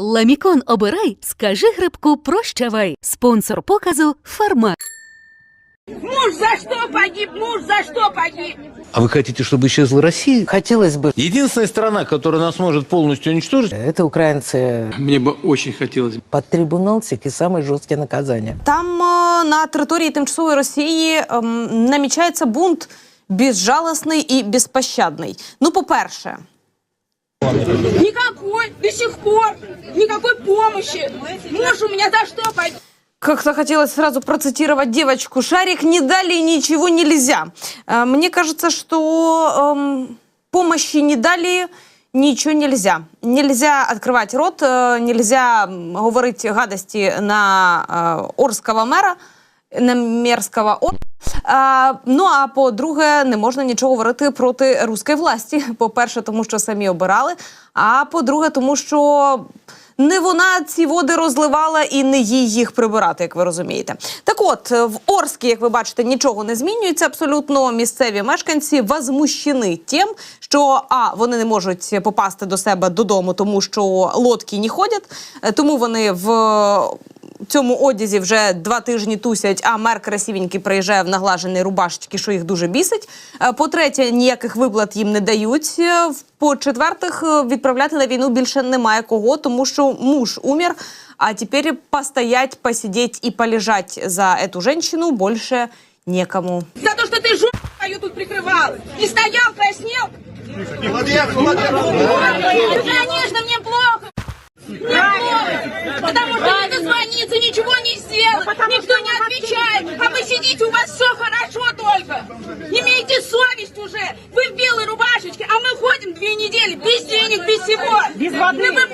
Ламікон обирай, скажи грибку прощавай. Спонсор показу Фармак. Муж за что погиб? Муж за что погиб? А вы хотите, чтобы исчезла Россия? Хотелось бы. Единственная страна, которая нас может полностью уничтожить, Это украинцы Мне бы очень хотелось под трибунал всех и самые жесткие наказания. Там е, на території тимчасової Росії ем, намічається бунт безжалостний і безпощадний. Ну, по-перше, Никакой, до сих пор, никакой помощи. Муж у меня за что погиб? как-то хотелось сразу процитировать девочку. Шарик не дали, ничего нельзя. Э, Мне кажется, что эм, помощи не дали, ничего нельзя. Нельзя открывать рот, э, нельзя говорить гадости на э, Орского мэра, на мерзкого Ор. А, ну а по-друге, не можна нічого говорити проти руської власті. По-перше, тому що самі обирали. А по-друге, тому що не вона ці води розливала і не їй їх прибирати, як ви розумієте. Так от, в Орскі, як ви бачите, нічого не змінюється абсолютно. Місцеві мешканці возмущені тим, що а вони не можуть попасти до себе додому, тому що лодки не ходять, е, тому вони в цьому одязі вже два тижні тусять, а мер красивенький приїжджає в наглаженій рубашечки, що їх дуже бісить. Е, По-третє, ніяких виплат їм не дають. Е, в- По-четвертих, е, відправляти на війну більше немає кого, тому що муж умер, а тепер постоять, посидеть і полежать за эту женщину більше некому. За то, что ты жопу мою тут прикрывал. И стоял, краснел. Ну, конечно, мне плохо. Мне плохо. Потому что не дозвониться, ничего не сделал. Никто не отвечает. А вы сидите, у вас все хорошо только. Имейте совесть уже. Вы в белой рубашечке, а мы ходим две недели без денег, без всего. Без воды. На БПшку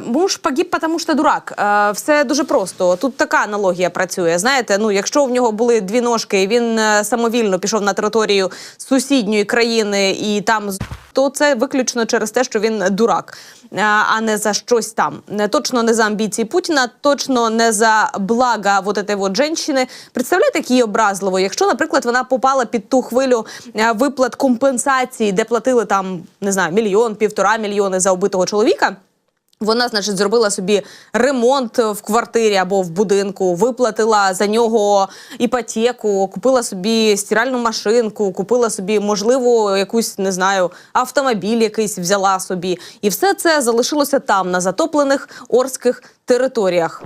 Муж погиб, тому що дурак. Е, Все дуже просто. Тут така аналогія працює. Знаєте, ну якщо в нього були дві ножки, і він е, самовільно пішов на територію сусідньої країни і там то це виключно через те, що він дурак, е, а не за щось там. Не точно не за амбіції Путіна, точно не за блага вот этой вот женщини. Представляєте, як їй образливо, якщо, наприклад, вона попала під ту хвилю е, виплат компенсації, де платили там не знаю мільйон, півтора мільйони за убитого чоловіка. Вона, значить, зробила собі ремонт в квартирі або в будинку, виплатила за нього іпотеку, купила собі стиральну машинку, купила собі, можливо, якусь не знаю, автомобіль якийсь взяла собі. І все це залишилося там, на затоплених орських територіях.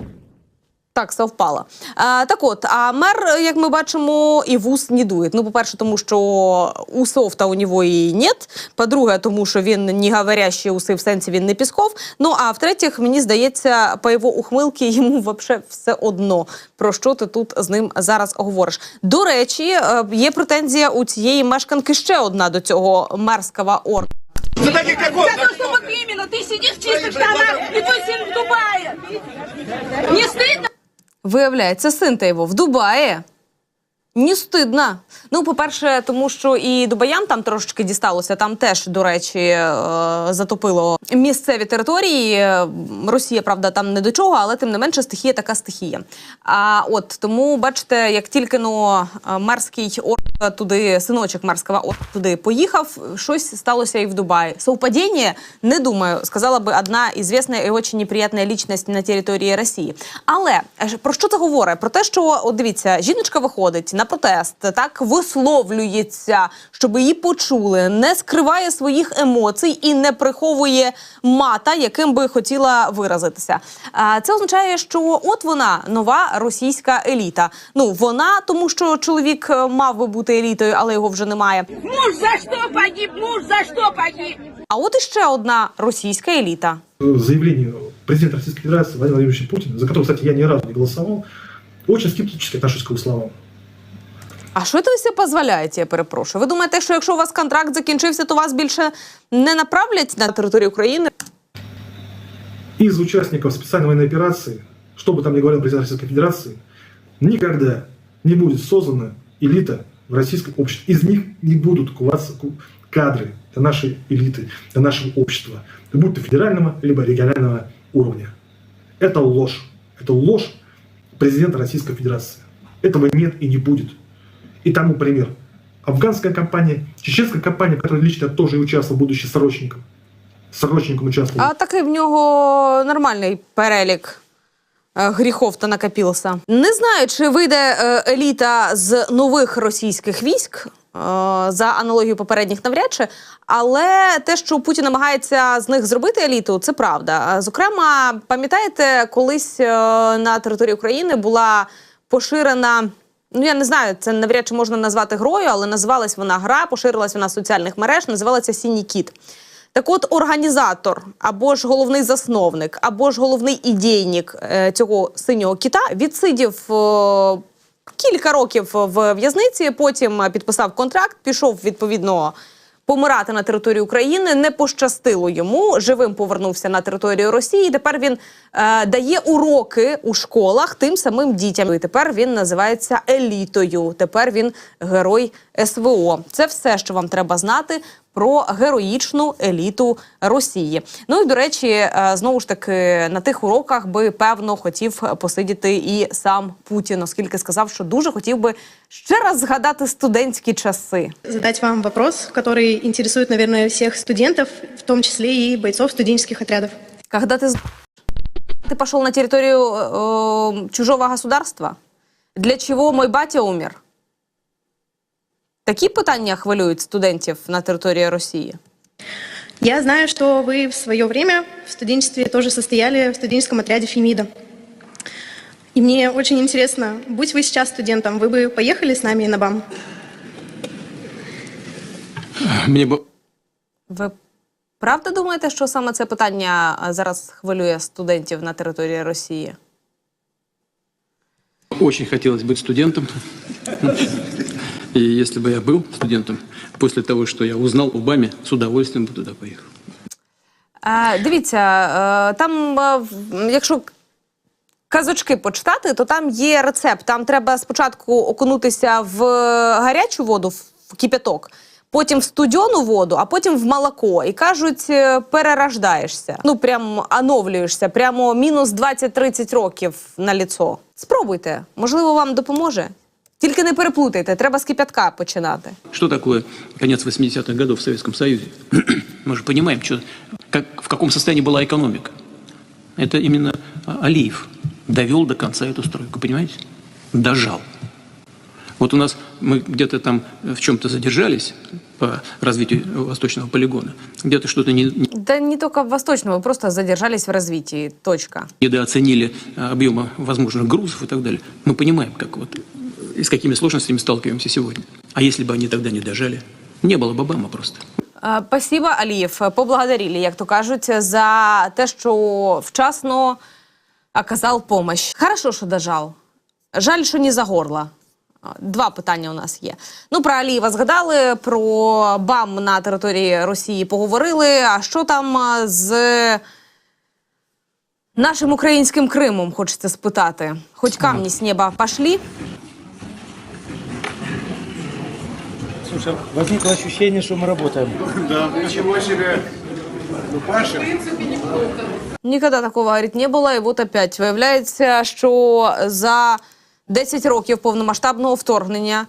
Так, совпало. А, так от, а мер, як ми бачимо, і вуз не дує. Ну, по-перше, тому що усов-то у нього і нет. По-друге, тому що він не говорящий уси в сенсі він не Пісков. Ну, а в-третіх, мені здається, по його ухмилки йому вообще все одно, про що ти тут з ним зараз говориш. До речі, е, є претензія у цієї мешканки ще одна до цього мерзкого орка. За то, что вот именно ты сидишь в чистых штанах, и твой сын в Дубае. Не стыдно? Виявляється, син та його в Дубаї. Не стидно. Ну, по-перше, тому що і Дубаям там трошечки дісталося. Там теж, до речі, е, затопило місцеві території. Росія, правда, там не до чого, але тим не менше стихія така стихія. А от тому, бачите, як тільки е, мерський орк туди, синочок мерського орка туди поїхав, щось сталося і в Дубаї. Совпадіння? Не думаю, сказала би одна ізвісна і дуже неприємна лічність на території Росії. Але е, про що це говорить? Про те, що от дивіться, жіночка виходить на протест, так висловлюється, щоб її почули, не скриває своїх емоцій і не приховує мата, яким би хотіла виразитися. А це означає, що от вона нова російська еліта. Ну вона, тому що чоловік е, мав би бути елітою, але його вже немає. Муж за что погиб? Муж за что погиб? А от іще одна російська еліта. заявлению президента Российской Федерации Владимира Владимировича Путина, за которого, кстати, я ни разу не голосовал, очень скептически отношусь к его словам. А що це ви себе дозволяєте, я перепрошую? Ви думаєте, що якщо у вас контракт закінчився, то вас більше не направлять на територію України? Из участников специальной военной операции, что бы там ни говорил президент Российской Федерации, никогда не будет создана элита в российском обществе. Из них не будут куваться ку- кадры для нашей элиты, для нашего общества. Будь то федерального, либо регионального уровня. Это ложь. Это ложь президента Российской Федерации. Этого нет и не будет. И тому пример. афганская компания, чеченская компания, в которой лично тоже и участвовал, будучи срочником. Срочником участвовал. А такий в нього нормальний перелік е, гріхов та накопілося. Не знаю, чи вийде е, еліта з нових російських військ. е, За аналогією попередніх навряд чи, але те, що Путін намагається з них зробити еліту, це правда. Зокрема, пам'ятаєте, колись на території України була поширена. Ну, я не знаю, це навряд чи можна назвати грою, але називалась вона гра, поширилась вона в соціальних мереж, називалася Сіній кіт. Так от організатор, або ж головний засновник, або ж головний ідейник е, цього синього кіта відсидів е, кілька років в в'язниці, потім підписав контракт, пішов відповідно помирати на території України. Не пощастило йому. Живим повернувся на територію Росії. Тепер він е, дає уроки у школах тим самим дітям. І тепер він називається елітою. Тепер він герой СВО. Це все, що вам треба знати про героїчну еліту Росії. Ну і до речі, е, знову ж таки на тих уроках би певно хотів посидіти і сам Путін, оскільки сказав, що дуже хотів би ще раз згадати студентські часи. задать вам вопрос, который интересует, наверное, всех студентов, в том числе и бойцов студенческих отрядов. Когда ты, с- ты пошел на территорию э, чужого государства? Для чего мой батя умер? Такі питання хвилюють студентів на території Росії. Я знаю, что вы в свое время в студенчестве тоже состояли в студенческом отряде Фемида. И мне очень интересно, будь вы сейчас студентом, вы бы поехали с нами на БАМ? Мне бы Ви правда думаєте, що саме це питання а, зараз хвилює студентів на території Росії? очень хотелось быть студентом. И если бы я был студентом, после того, что я узнал о БАМе, с удовольствием бы туда поехал. Е, дивіться, е, там, е, в- якщо казочки почитати, то там є рецепт. Там треба спочатку окунутися в гарячу воду, в кипяток, потім в студену воду, а потім в молоко. І кажуть, е, перерождаєшся. Ну, прям оновлюєшся, прямо мінус 20-30 років на ліцо. Спробуйте, можливо, вам допоможе. Тільки не переплутайте, треба з кипятка починати. Что такое конец 80-х годов в Советском Союзе? Мы же понимаем, что, как, в каком состоянии была экономика. Это именно а, Алиев довел до конца эту стройку, понимаете? Дожал. Вот у нас мы где-то там в чем-то задержались по развитию восточного полигона, где-то что-то не, Да не только в Восточном, вы просто задержались в развитии. Точка. недооценили а, объема возможных грузов и так далее. Мы понимаем, как вот, и с какими сложностями сталкиваемся сегодня. А если бы они тогда не дожали, не было бы Обама просто. Е, Спасибо, Алієв. Поблагодарили, як то кажуть, за те, що вчасно оказав помощь. Хорошо, що дожав. Жаль, що не за горло. Е, Два питання у нас є. Ну, про Алієва згадали, про БАМ на території Росії поговорили. А що там е, з нашим українським Кримом, хочеться спитати? Хоч камні з неба пошли? Слушай, возникло ощущение, что мы работаем. Ніколи такого говорить не було, і от опять виявляється, що за 10 років повномасштабного вторгнення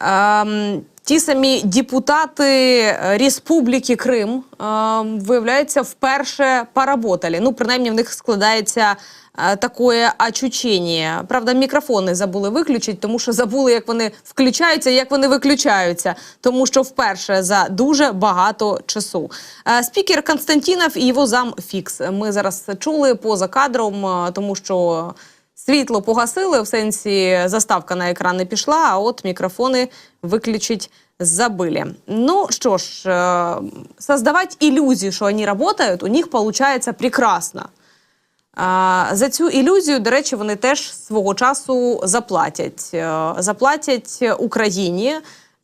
ем, ті самі депутати Республіки Крим ем, виявляється вперше поработали. Ну, принаймні, в них складається е, таке очучення. Правда, мікрофони забули виключити, тому що забули, як вони включаються, як вони виключаються. Тому що вперше за дуже багато часу. Е, Спікер Константінов і його зам Фікс. Ми зараз чули поза кадром, е, тому що. Світло погасили, в сенсі заставка на екран не пішла, а от мікрофони виключить забыли. Ну что ж, создавать иллюзию, что они работают, у них получается прекрасно. За цю ілюзію, до речі, вони теж свого часу заплатять. Е, Заплатять Україні,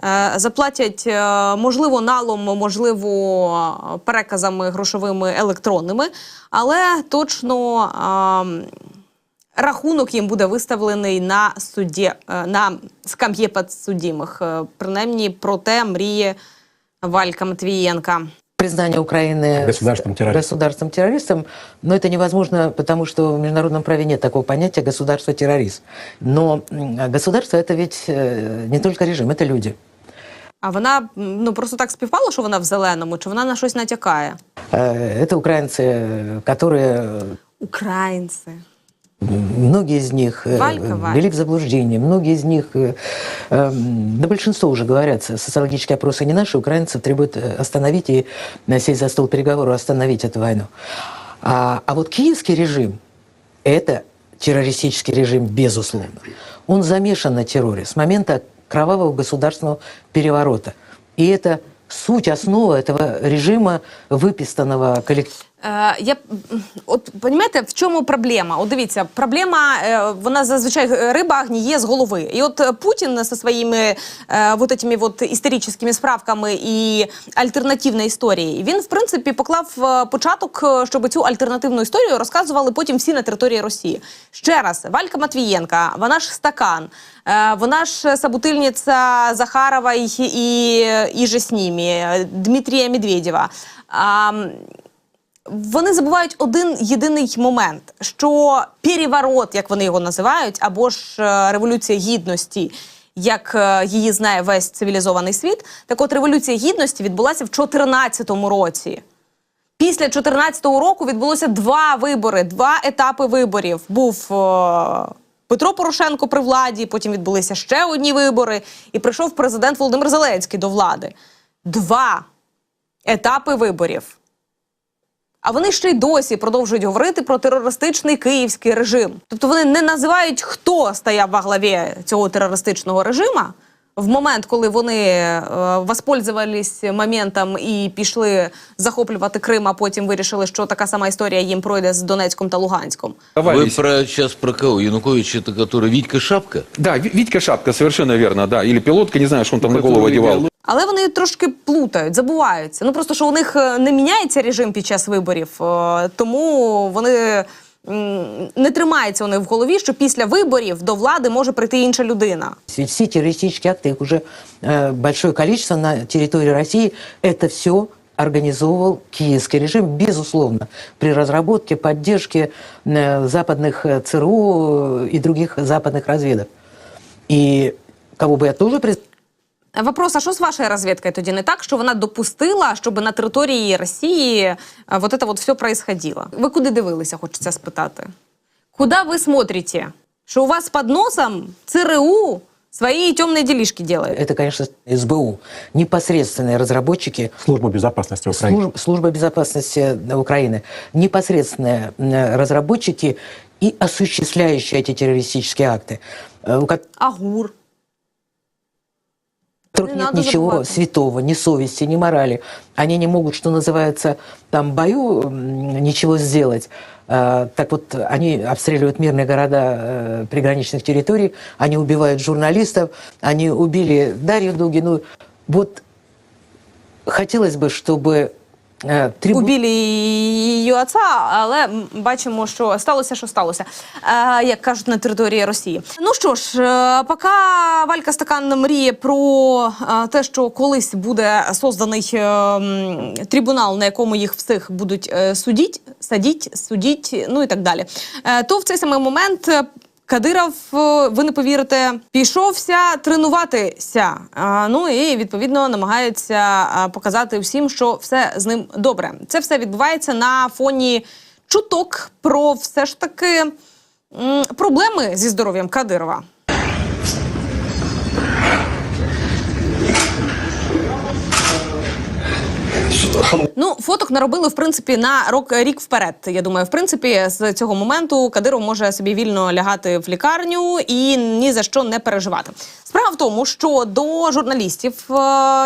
е, заплатять, е, можливо, налом, можливо, переказами грошовими електронними, але точно рахунок їм буде виставлений на суді, е, на скам'є підсудимих. Е, Принаймні про те мріє Валька Матвієнка Признание Украины Государством-террористом. государством-террористом, но это невозможно, потому что в международном праве нет такого понятия государство-террорист. Но м, государство это ведь э, не только режим, это люди. А вона м, ну просто так співпало, що вона в зеленому, чи вона на щось натякає? Э, Это украинцы, э, которые Українці. Многие из них э, Валька, Валька. ввели в заблуждение, многие из них, э, э, да большинство уже говорят, социологические опросы не наши, украинцев требуют э, остановить и э, сесть за стол переговоров, остановить эту войну. А, а вот киевский режим – это террористический режим, безусловно. Он замешан на терроре с момента кровавого государственного переворота. И это суть, основа этого режима, выпистанного коллективом. Е, я от розумієте, в чому проблема? От дивіться, проблема е, вона зазвичай е, риба гніє з голови. І от Путін зі своїми вот этими вот історичними справками і альтернативної історії, він в принципі поклав початок, щоб цю альтернативну історію розказували потім всі на території Росії. Ще раз, Валька Матвієнка, вона ж стакан. Вона ж собутильниця Захарова і, і, і же з ними, Дмитрія Медведєва. Вони забувають один єдиний момент, що переворот, як вони його називають, або ж е, революція гідності, як е, її знає весь цивілізований світ. Так от революція гідності відбулася в 2014 році. Після 2014 року відбулося два вибори, два етапи виборів. Був е, Петро Порошенко при владі, потім відбулися ще одні вибори, і прийшов президент Володимир Зеленський до влади. Два етапи виборів. А вони ще й досі продовжують говорити про терористичний київський режим. Тобто вони не називають, хто стояв во главі цього терористичного режиму в момент, коли вони е, воспользувались моментом і пішли захоплювати Крим, а потім вирішили, що така сама історія їм пройде з Донецьком та Луганськом. Вы про, сейчас про кого? Янукович, это который Витька Шапка? Да, Ви- Витька Шапка, совершенно верно, да. Или пилотка, не знаю, что он там на голову одевал. Але вони трошки плутають, забуваються. Ну просто що у них е, не міняється режим під час виборів, е, тому вони м, не тримаються вони в голові, що після виборів до влади може прийти інша людина. Ведь все террористические акты, их уже э, большое количество на территории России, это все организовывал киевский режим, безусловно, при разработке, поддержке э, западных э, ЦРУ и других западных разведок. И кого бы я тоже приз- Вопрос, а що з вашою розвідкою тоді не так, що вона допустила, щоб на території Росії е, вот это вот все происходило? Ви куди дивилися, хочеться спитати? Куди ви смотрите? Що у вас під носом ЦРУ свої темні ділішки делает? Это, конечно, СБУ, непосредственные разработчики Служба безопасности Украины. Служб- Служба безопасности Украины, непосредственные м, разработчики и осуществляющие эти террористические акты, э, у Агур. Которых Не нет надо ничего забывать. святого, ни совести, ни морали. Они не могут, что называется, там бою ничего сделать. Э, Так вот, они обстреливают мирные города э, приграничных территорий, они убивают журналистов, они убили Дарью Дугину. Вот хотелось бы, чтобы э, трибу- Убили її отця, але бачимо, що сталося, що сталося, е, як кажуть на території Росії. Ну що ж, е, поки Валька Стакан мріє про е, те, що колись буде созданий е, трибунал, на якому їх всіх будуть е, судіть, садіть, судіть, ну і так далі. Е, то в цей самий момент. Кадиров, е, ви не повірите, пішовся тренуватися. Ну і відповідно намагається показати всім, що все з ним добре. Це все відбувається на фоні чуток про все ж таки проблеми зі здоров'ям Кадирова. Ну, фоток наробили в принципі на рок рік вперед. Я думаю, в принципі, з цього моменту Кадиров може собі вільно лягати в лікарню і ні за що не переживати. Справа в тому, що до журналістів, е,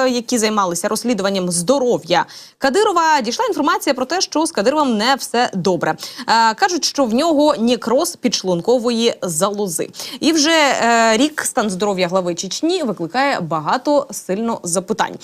які займалися розслідуванням здоров'я Кадирова, дійшла інформація про те, що з Кадировим не все добре. Е, Кажуть, що в нього некроз підшлункової залози. І вже е, рік стан здоров'я глави Чечні викликає багато сильно запитань.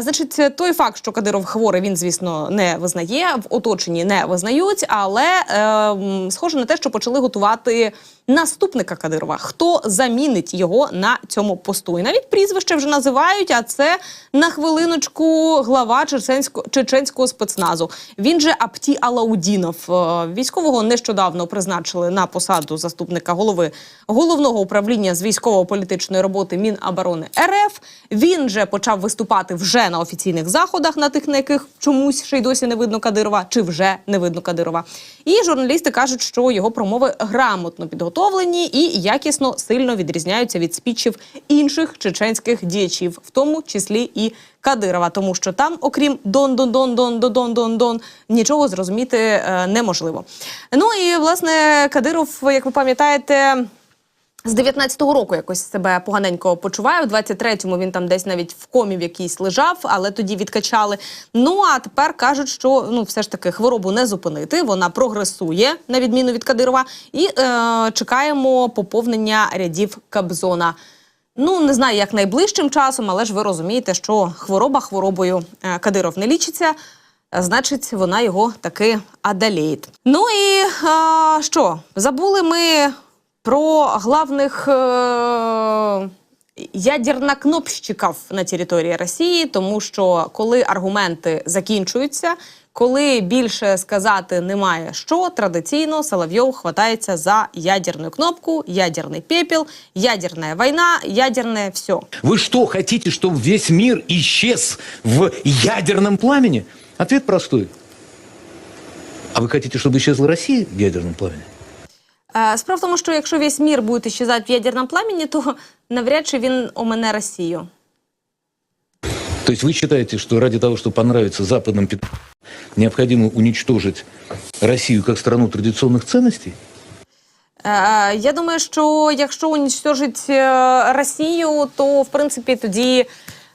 Значить, той факт, що Кадиров хворий, він звісно не визнає, в оточенні не визнають, але е, схоже на те, що почали готувати наступника Кадирова, хто замінить його на цьому посту. І навіть прізвище вже називають. А це на хвилиночку глава чеченського чеченського спецназу. Він же Апті Алаудінов. Е, Військового нещодавно призначили на посаду заступника голови головного управління з військово-політичної роботи Міноборони РФ. Він же почав виступати вже на офіційних заходах, на тих, на яких чомусь ще й досі не видно Кадирова, чи вже не видно Кадирова. І журналісти кажуть, що його промови грамотно підготовлені підготовлені і якісно сильно відрізняються від спічів інших чеченських діячів, в тому числі і Кадирова, тому що там, окрім дон дон дон дон дон дон дон нічого зрозуміти е, неможливо. Ну і власне Кадиров, як ви пам'ятаєте. З 19-го року якось себе поганенько почуває. В 23-му він там десь навіть в комі в якійсь лежав, але тоді відкачали. Ну а тепер кажуть, що ну все ж таки хворобу не зупинити. Вона прогресує на відміну від Кадирова, і е, чекаємо поповнення рядів Кабзона. Ну не знаю, як найближчим часом, але ж ви розумієте, що хвороба хворобою е, Кадиров не лічиться. Значить, вона його таки одолеє. Ну і е, що забули ми про главних е, ядернокнопщиків на території Росії, тому що коли аргументи закінчуються, коли більше сказати немає що, традиційно Соловйов хватається за ядерну кнопку, ядерний пепел, ядерна війна, ядерне все. Вы что, хотите, чтобы весь мир исчез в ядерном пламени? Ответ простой. А вы хотите, чтобы исчезла Россия в ядерном пламени? Е, Справа в тому, що якщо весь мір буде щезати в ядерному пламені, то навряд чи він омене Росію. То есть вы считаете, что ради того, чтобы понравиться западным пи***, необходимо уничтожить Россию как страну традиционных ценностей? Е, Я думаю, що якщо унічтожить е, Росію, то в принципі тоді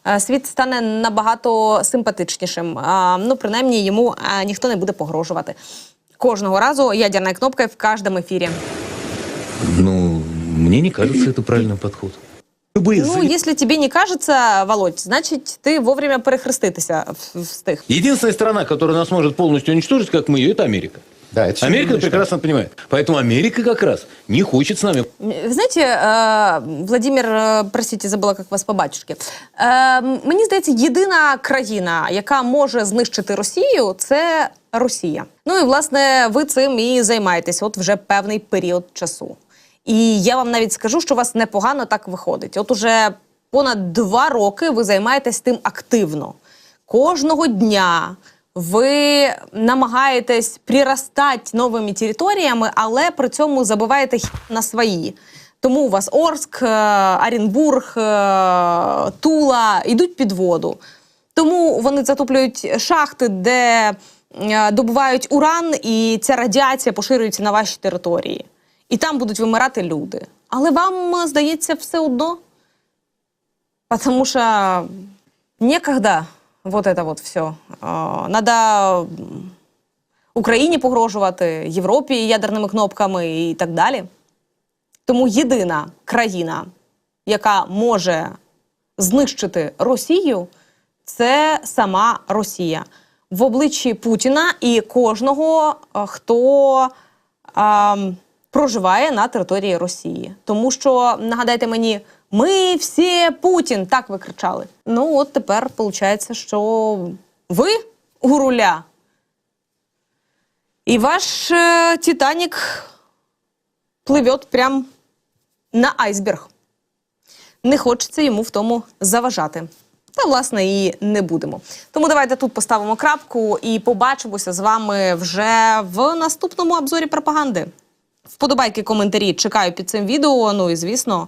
е, світ стане набагато симпатичнішим. А, Ну, принаймні, йому е, ніхто не буде погрожувати. Кожного разу ядерна кнопка в кожному ефірі. Ну, мне не кажется это правильным подход. Любые Ну, якщо тобі не кажеться, Володь, значить ти вовремя перехреститися в- встиг. Единственная страна, которая нас может полностью уничтожить, как мы ее, это Америка. Да, это Америка это прекрасно понимает. Поэтому Америка как раз не хочет с нами Вы знаете, э, Владимир, э, простите, забула, як вас по батюшки. Е, мені здається, єдина країна, яка може знищити Росію, це Росія. Ну і власне ви цим і займаєтесь, от вже певний період часу. І я вам навіть скажу, що у вас непогано так виходить. От уже понад два роки ви займаєтесь тим активно. Кожного дня ви намагаєтесь приростати новими територіями, але при цьому забуваєте на свої. Тому у вас Орск, е, Оренбург, е, Тула йдуть під воду. Тому вони затоплюють шахти, де е, добувають уран, і ця радіація поширюється на ваші території. І там будуть вимирати люди. Але вам здається все одно. Потому что некогда вот это вот все. Надо Україні погрожувати, Європі ядерними кнопками і так далі. Тому єдина країна, яка може знищити Росію, це сама Росія в обличчі Путіна і кожного, е, хто ем, проживає на території Росії. Тому що нагадайте мені, ми всі Путін, так ви кричали. Ну от тепер виходить, що ви у руля. І ваш е, Титанік пливе прям на айсберг. Не хочеться йому в тому заважати. Та, власне, і не будемо. Тому давайте тут поставимо крапку і побачимося з вами вже в наступному обзорі пропаганди. Вподобайки, коментарі чекаю під цим відео. Ну і звісно,